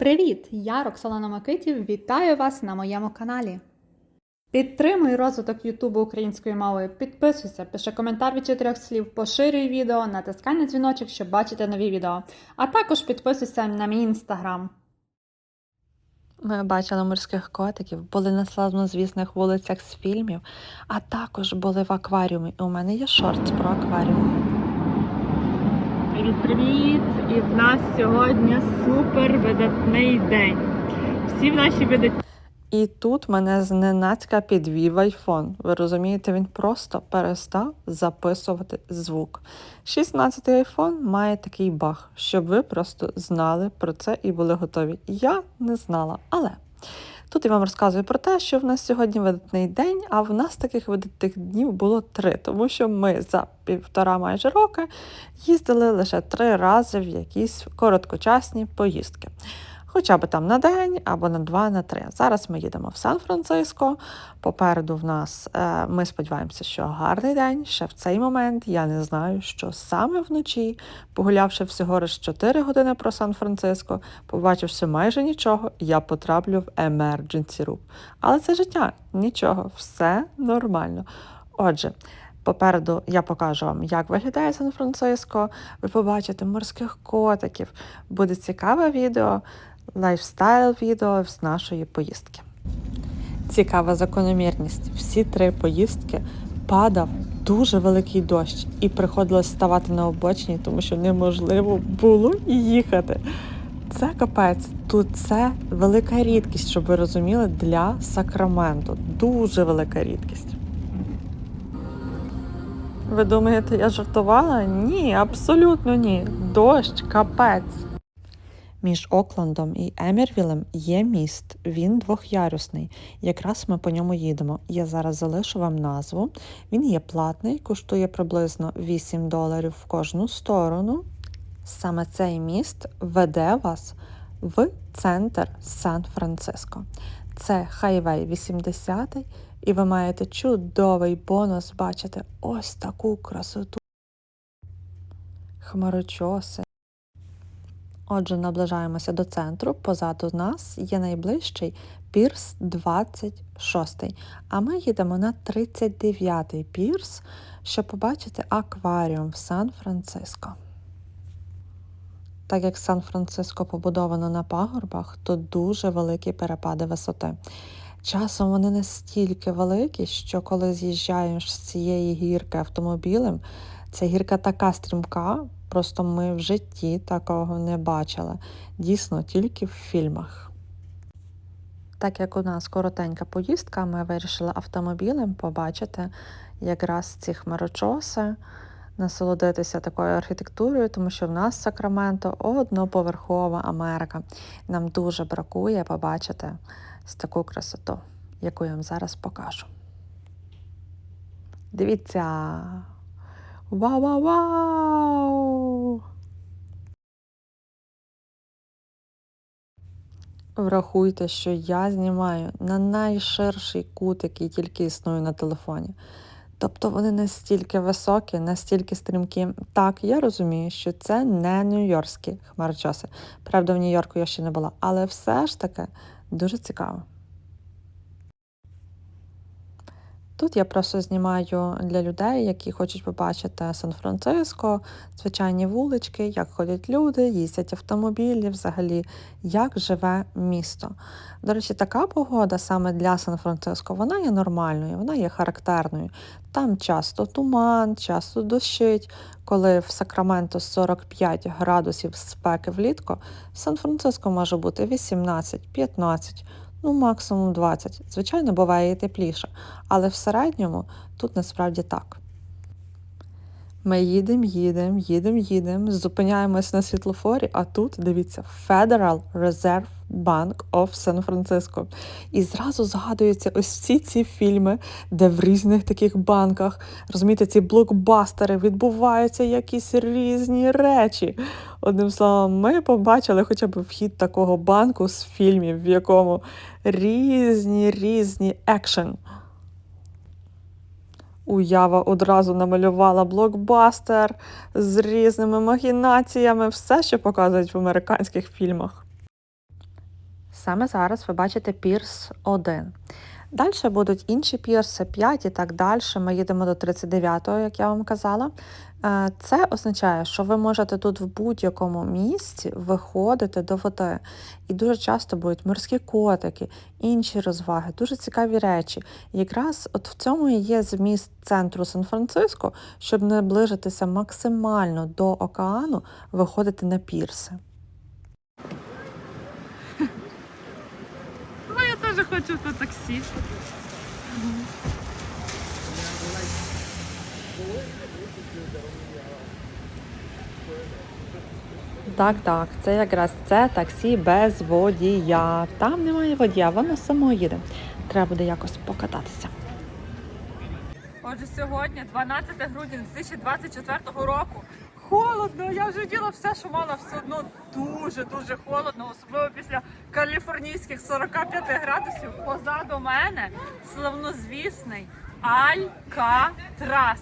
Привіт! Я Роксолана Макитів. Вітаю вас на моєму каналі. Підтримуй розвиток Ютубу українською мовою, підписуйся, пиши коментар від чотирьох слів, поширюй відео, натискай на дзвіночок, щоб бачити нові відео. А також підписуйся на мій інстаграм. Ми бачили морських котиків, були на славнозвісних вулицях з фільмів, а також були в акваріумі. І у мене є шорт про акваріум. Привіт-привіт! І в нас сьогодні супер видатний день. Всі в наші видатні І тут мене зненацька підвів айфон. Ви розумієте, він просто перестав записувати звук. 16-й айфон має такий баг, щоб ви просто знали про це і були готові. Я не знала, але. Тут я вам розказую про те, що в нас сьогодні видатний день, а в нас таких видатних днів було три, тому що ми за півтора майже роки їздили лише три рази в якісь короткочасні поїздки. Хоча б там на день або на два, на три. Зараз ми їдемо в Сан-Франциско. Попереду в нас е, ми сподіваємося, що гарний день. Ще в цей момент я не знаю, що саме вночі, погулявши всього лиш 4 години про Сан-Франциско, побачивши майже нічого, я потраплю в emergency room. Але це життя, нічого, все нормально. Отже. Попереду я покажу вам, як виглядає Сан-Франциско. Ви побачите морських котиків. Буде цікаве відео, лайфстайл відео з нашої поїздки. Цікава закономірність. Всі три поїздки падав дуже великий дощ, і приходилось ставати на обочині, тому що неможливо було їхати. Це капець. Тут це велика рідкість, щоб ви розуміли, для Сакраменту. Дуже велика рідкість. Ви думаєте, я жартувала? Ні, абсолютно ні. Дощ, капець. Між Оклендом і Емірвілем є міст. Він двохярусний. Якраз ми по ньому їдемо. Я зараз залишу вам назву. Він є платний, коштує приблизно 8 доларів в кожну сторону. Саме цей міст веде вас в центр Сан-Франциско. Це хайвей 80 і ви маєте чудовий бонус бачити ось таку красоту. Хмарочоси. Отже, наближаємося до центру. Позаду нас є найближчий пірс 26, а ми їдемо на 39-й пірс, щоб побачити акваріум в Сан-Франциско. Так як Сан-Франциско побудовано на пагорбах, то дуже великі перепади висоти. Часом вони настільки великі, що коли з'їжджаєш з цієї гірки автомобілем, ця гірка така стрімка, просто ми в житті такого не бачили. Дійсно, тільки в фільмах. Так як у нас коротенька поїздка, ми вирішили автомобілем побачити якраз ці хмарочоси, насолодитися такою архітектурою, тому що в нас Сакраменто одноповерхова Америка. Нам дуже бракує побачити таку красоту, яку я вам зараз покажу. Дивіться. Вау-вау-вау! Врахуйте, що я знімаю на найширший кут, який тільки існує на телефоні. Тобто вони настільки високі, настільки стрімкі. Так, я розумію, що це не нью-йоркські хмарочоси. Правда, в Нью-Йорку я ще не була, але все ж таки дуже цікаво. Тут я просто знімаю для людей, які хочуть побачити Сан-Франциско, звичайні вулички, як ходять люди, їздять автомобілі, взагалі, як живе місто. До речі, така погода саме для Сан-Франциско, вона є нормальною, вона є характерною. Там часто туман, часто дощить. Коли в Сакраменто 45 градусів спеки влітку, в Сан-Франциско може бути 18-15 ну максимум 20. Звичайно, буває і тепліше, але в середньому тут насправді так. Ми їдемо, їдемо, їдемо, їдемо, зупиняємось на світлофорі, а тут, дивіться, Federal Reserve Bank of San Francisco. І зразу згадуються ось всі ці фільми, де в різних таких банках, розумієте, ці блокбастери відбуваються якісь різні речі. Одним словом, ми побачили хоча б вхід такого банку з фільмів, в якому різні різні екшен. Уява одразу намалювала блокбастер з різними махінаціями, все, що показують в американських фільмах. Саме зараз ви бачите пірс 1. Далі будуть інші пірси, 5 і так далі. Ми їдемо до 39-го, як я вам казала. Це означає, що ви можете тут в будь-якому місці виходити до води. І дуже часто будуть морські котики, інші розваги, дуже цікаві речі. І якраз от в цьому і є зміст центру Сан-Франциско, щоб наближитися максимально до океану, виходити на пірси. Ну, я теж хочу в таксі. Так, так, це якраз це таксі без водія. Там немає водія, воно само їде. Треба буде якось покататися. Отже, сьогодні, 12 грудня 2024 року. Холодно, я вже діла все, що мала все одно дуже дуже холодно, особливо після каліфорнійських 45 градусів. Позаду мене славнозвісний Алькатрас.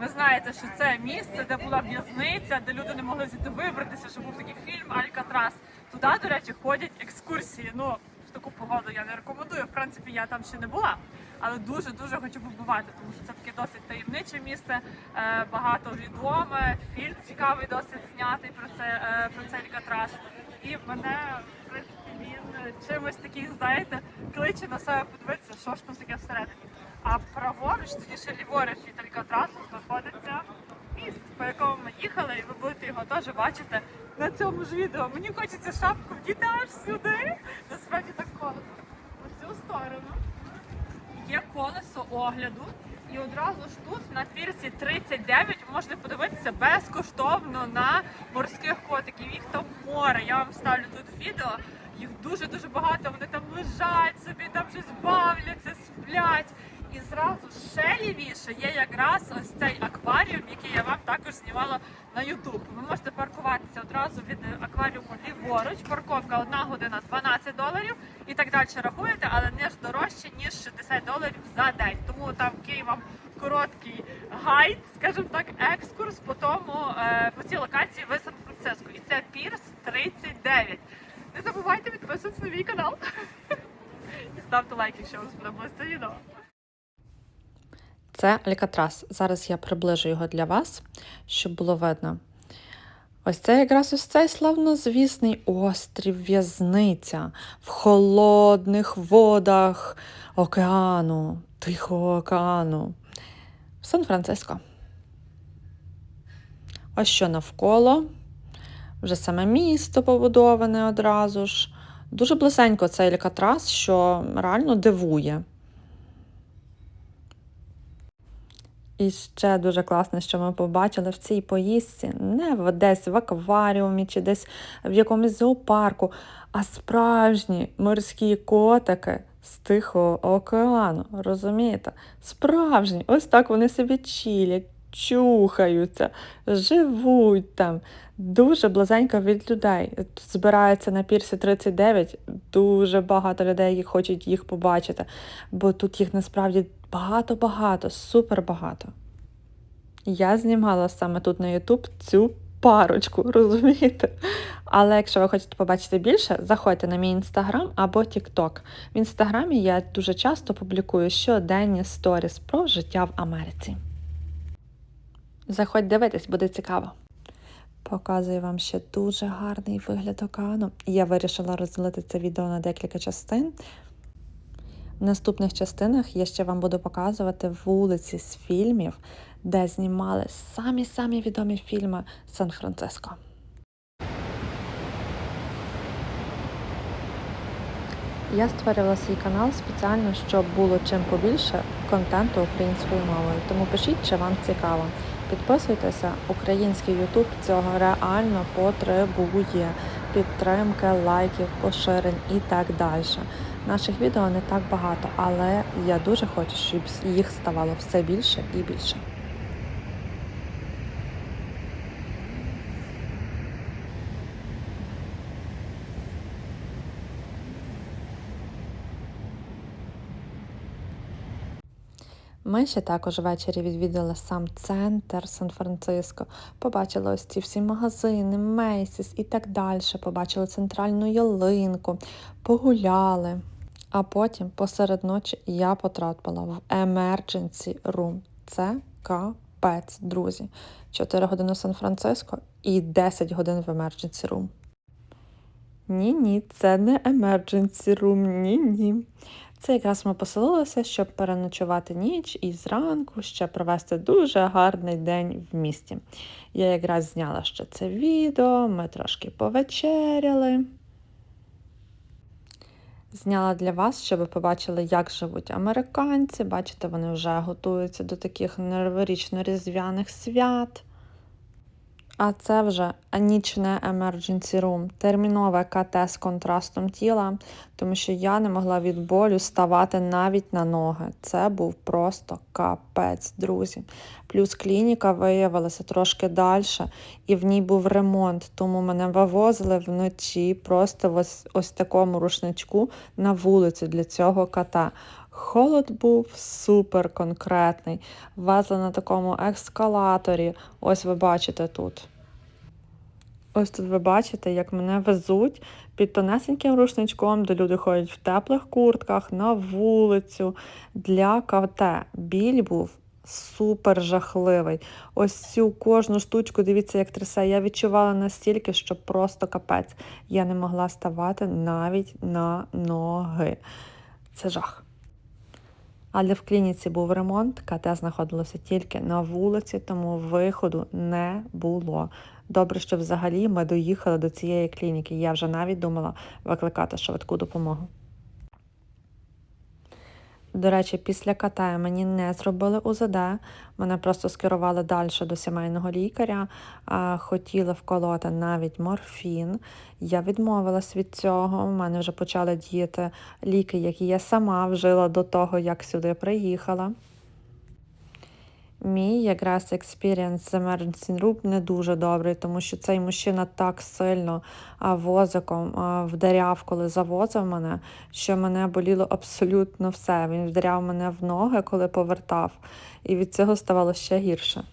Ви знаєте, що це місце, де була в'язниця, де люди не могли звідти вибратися, що був такий фільм Алькатрас. Туди, до речі, ходять екскурсії. Ну, в таку погоду я не рекомендую. В принципі, я там ще не була, але дуже дуже хочу побувати, тому що це таке досить таємниче місце, е, багато відоме. Фільм цікавий, досить знятий про це е, про цей Алькатрас. І мене в принципі він чимось такий, знаєте, кличе на себе подивитися, що ж там таке всередині. А праворуч, тоді ще ліворуч від Алькатрасу знаходиться міст, по якому ми їхали, і ви будете його теж бачити на цьому ж відео. Мені хочеться шапку вдіти аж сюди. Насправді так холодно. У цю сторону є колесо огляду. І одразу ж тут на пірсі 39 ви можете подивитися безкоштовно на морських котиків. Їх там море. Я вам ставлю тут відео. Їх дуже дуже багато. Вони там лежать собі, там щось бавляться, сплять. І зразу ще лівіше є якраз ось цей акваріум, який я вам також знімала на YouTube. Ви можете паркуватися одразу від акваріуму ліворуч. Парковка 1 година 12 доларів і так далі рахуєте, але не ж дорожче ніж 60 доларів за день. Тому там Києвом короткий гайд, скажімо так, екскурс по тому е, по цій локації в Сан-Франциско. І це Пірс 39. Не забувайте підписуватися на мій канал. І ставте лайк, якщо вам сподобалось це відео. Це Алькатрас. Зараз я приближу його для вас, щоб було видно. Ось це якраз ось цей славнозвісний острів, в'язниця в холодних водах океану, Тихого океану. Сан-Франциско. Ось що навколо. Вже саме місто побудоване одразу ж. Дуже близенько цей Алькатрас, що реально дивує. І ще дуже класно, що ми побачили в цій поїздці не в- десь в акваріумі чи десь в якомусь зоопарку, а справжні морські котики з Тихого океану. Розумієте? Справжні. Ось так вони собі чілять, чухаються, живуть там. Дуже близенько від людей. Збирається на пірсі 39 дуже багато людей, які хочуть їх побачити, бо тут їх насправді багато-багато, супер багато. Я знімала саме тут на YouTube цю парочку, розумієте? Але якщо ви хочете побачити більше, заходьте на мій інстаграм або TikTok. В інстаграмі я дуже часто публікую щоденні сторіс про життя в Америці. Заходь дивитись, буде цікаво. Показую вам ще дуже гарний вигляд океану. Я вирішила розділити це відео на декілька частин. В наступних частинах я ще вам буду показувати вулиці з фільмів, де знімали самі-самі відомі фільми Сан-Франциско. Я створила свій канал спеціально, щоб було чим побільше контенту українською мовою. Тому пишіть, чи вам цікаво. Підписуйтеся, український Ютуб цього реально потребує підтримки, лайків, поширень і так далі. Наших відео не так багато, але я дуже хочу, щоб їх ставало все більше і більше. Ми ще також ввечері відвідали сам центр Сан-Франциско, побачили ось ці всі магазини, Мейсіс і так далі. Побачили центральну ялинку, погуляли. А потім посеред ночі я потрапила в emergency room. Це капець, друзі. 4 години в Сан-Франциско і 10 годин в emergency room. Ні, ні, це не emergency room, ні, ні. Це якраз ми поселилися, щоб переночувати ніч і зранку ще провести дуже гарний день в місті. Я якраз зняла ще це відео, ми трошки повечеряли. Зняла для вас, щоб ви побачили, як живуть американці. Бачите, вони вже готуються до таких новорічно-різдвяних свят. А це вже нічне emergency room, термінове КТ з контрастом тіла, тому що я не могла від болю ставати навіть на ноги. Це був просто капець, друзі. Плюс клініка виявилася трошки далі, і в ній був ремонт, тому мене вивозили вночі просто в ось, ось такому рушничку на вулицю для цього кота. Холод був супер конкретний. Везли на такому ескалаторі. Ось ви бачите тут. Ось тут ви бачите, як мене везуть під тонесеньким рушничком, де люди ходять в теплих куртках на вулицю для КТ. Біль був супер жахливий. Ось цю кожну штучку, дивіться, як трясе. Я відчувала настільки, що просто капець. Я не могла ставати навіть на ноги. Це жах. Але в клініці був ремонт, КТ знаходилося тільки на вулиці, тому виходу не було. Добре, що взагалі ми доїхали до цієї клініки. Я вже навіть думала викликати швидку допомогу. До речі, після КТ мені не зробили УЗД, мене просто скерували далі до сімейного лікаря, хотіли вколоти навіть морфін. Я відмовилась від цього. У мене вже почали діяти ліки, які я сама вжила до того, як сюди приїхала. Мій якраз експірієнс з Emergency Room не дуже добрий, тому що цей мужчина так сильно возиком вдаряв, коли завозив мене, що мене боліло абсолютно все. Він вдаряв мене в ноги, коли повертав, і від цього ставало ще гірше.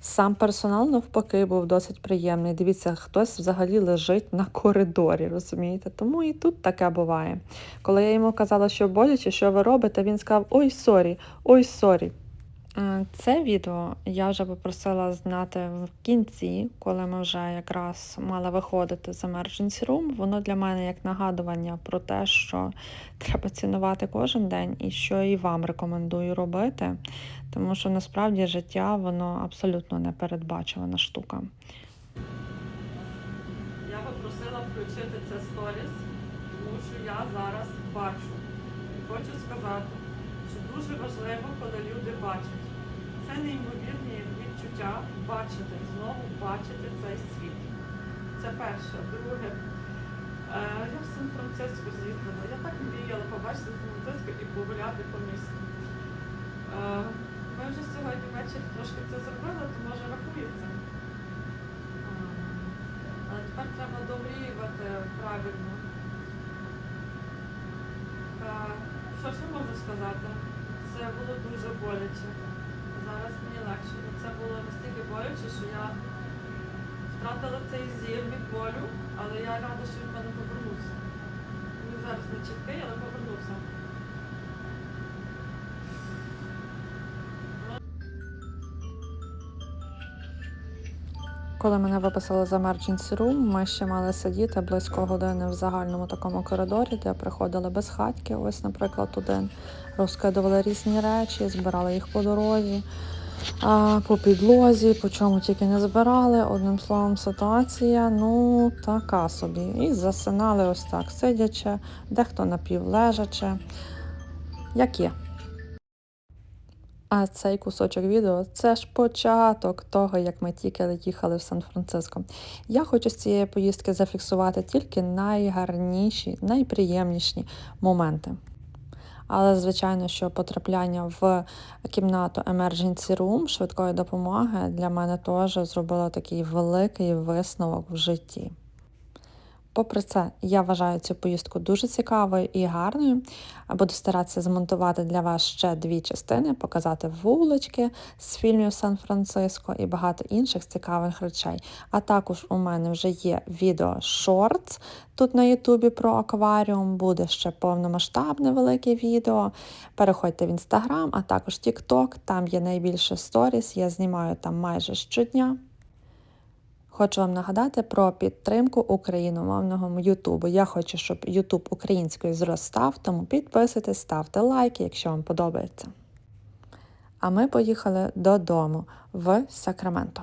Сам персонал, навпаки, був досить приємний. Дивіться, хтось взагалі лежить на коридорі, розумієте? Тому і тут таке буває. Коли я йому казала, що боляче, що ви робите, він сказав: Ой, сорі, ой, сорі. Е, Це відео я вже попросила знати в кінці, коли ми вже якраз мали виходити з emergency room. Воно для мене як нагадування про те, що треба цінувати кожен день і що і вам рекомендую робити, тому що насправді життя воно абсолютно непередбачувана штука. Я попросила включити це сторіс, тому що я зараз бачу. І хочу сказати, що дуже важливо, коли люди бачать. Це неймовірні відчуття бачити, знову бачити цей світ. Це перше. Друге, е, я в Сан-Франциско з'їздила. Я так мріяла побачити Сан-Франциско і погуляти по місту. Е, Ми вже сьогодні ввечері трошки це зробили, то може рахується. Е, Але тепер треба домріювати правильно. Що ще можу сказати? Це було дуже боляче. Зараз мені легше. Це було настільки боляче, що я втратила цей зір від болю, але я рада, що він мене повернувся. Він зараз не чіткий, але повернувся. Коли мене виписали з emergency room, ми ще мали сидіти близько години в загальному такому коридорі, де приходили безхатьки. Ось, наприклад, один розкидували різні речі, збирали їх по дорозі, по підлозі, по чому тільки не збирали. Одним словом, ситуація ну така собі. І засинали ось так, сидячи, дехто напівлежачи. Як є. А цей кусочок відео це ж початок того, як ми тільки їхали в Сан-Франциско. Я хочу з цієї поїздки зафіксувати тільки найгарніші, найприємніші моменти. Але, звичайно, що потрапляння в кімнату Emergency Room швидкої допомоги для мене теж зробило такий великий висновок в житті. Попри це, я вважаю цю поїздку дуже цікавою і гарною. Буду старатися змонтувати для вас ще дві частини, показати вулички з фільмів Сан-Франциско і багато інших цікавих речей. А також у мене вже є відео шортс тут на Ютубі про акваріум. Буде ще повномасштабне велике відео. Переходьте в інстаграм, а також Тікток. Там є найбільше сторіс. Я знімаю там майже щодня. Хочу вам нагадати про підтримку україномовного Ютубу. Я хочу, щоб Ютуб українською зростав, тому підписуйтесь, ставте лайки, якщо вам подобається. А ми поїхали додому в Сакраменто.